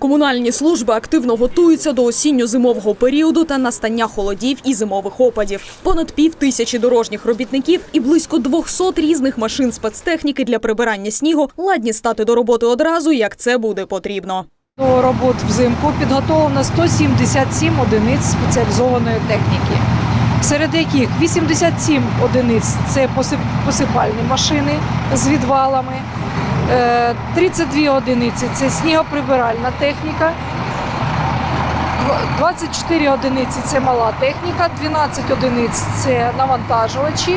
Комунальні служби активно готуються до осінньо-зимового періоду та настання холодів і зимових опадів. Понад пів тисячі дорожніх робітників і близько 200 різних машин спецтехніки для прибирання снігу ладні стати до роботи одразу, як це буде потрібно. До робот взимку підготовлено 177 одиниць спеціалізованої техніки, серед яких 87 одиниць це посип- посипальні машини з відвалами, 32 одиниці це снігоприбиральна техніка, дв- 24 одиниці це мала техніка, 12 одиниць це навантажувачі.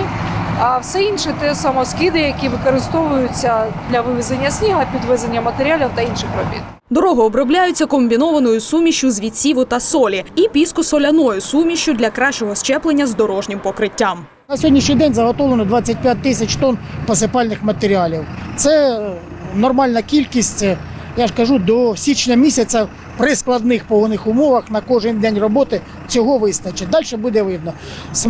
А все інше це самоскиди, які використовуються для вивезення снігу, підвезення матеріалів та інших робіт. Дороги обробляються комбінованою сумішю з відсіву та солі і піско-соляною сумішю для кращого щеплення з дорожнім покриттям. На сьогоднішній день заготовлено 25 тисяч тонн посипальних матеріалів. Це нормальна кількість. Я ж кажу, до січня місяця при складних погодних умовах на кожен день роботи цього вистачить. Далі буде видно.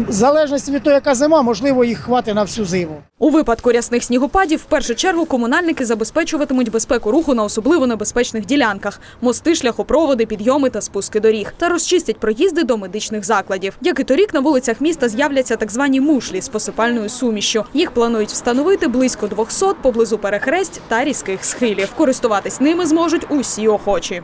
Залежності від того, яка зима, можливо, їх хватить на всю зиму. У випадку рясних снігопадів в першу чергу комунальники забезпечуватимуть безпеку руху на особливо небезпечних ділянках – мости, шляхопроводи, підйоми та спуски доріг та розчистять проїзди до медичних закладів. Як і торік, на вулицях міста з'являться так звані мушлі з посипальною сумішшю. Їх планують встановити близько 200 поблизу перехресть та різких схилів. Користуватись ними зможуть усі охочі.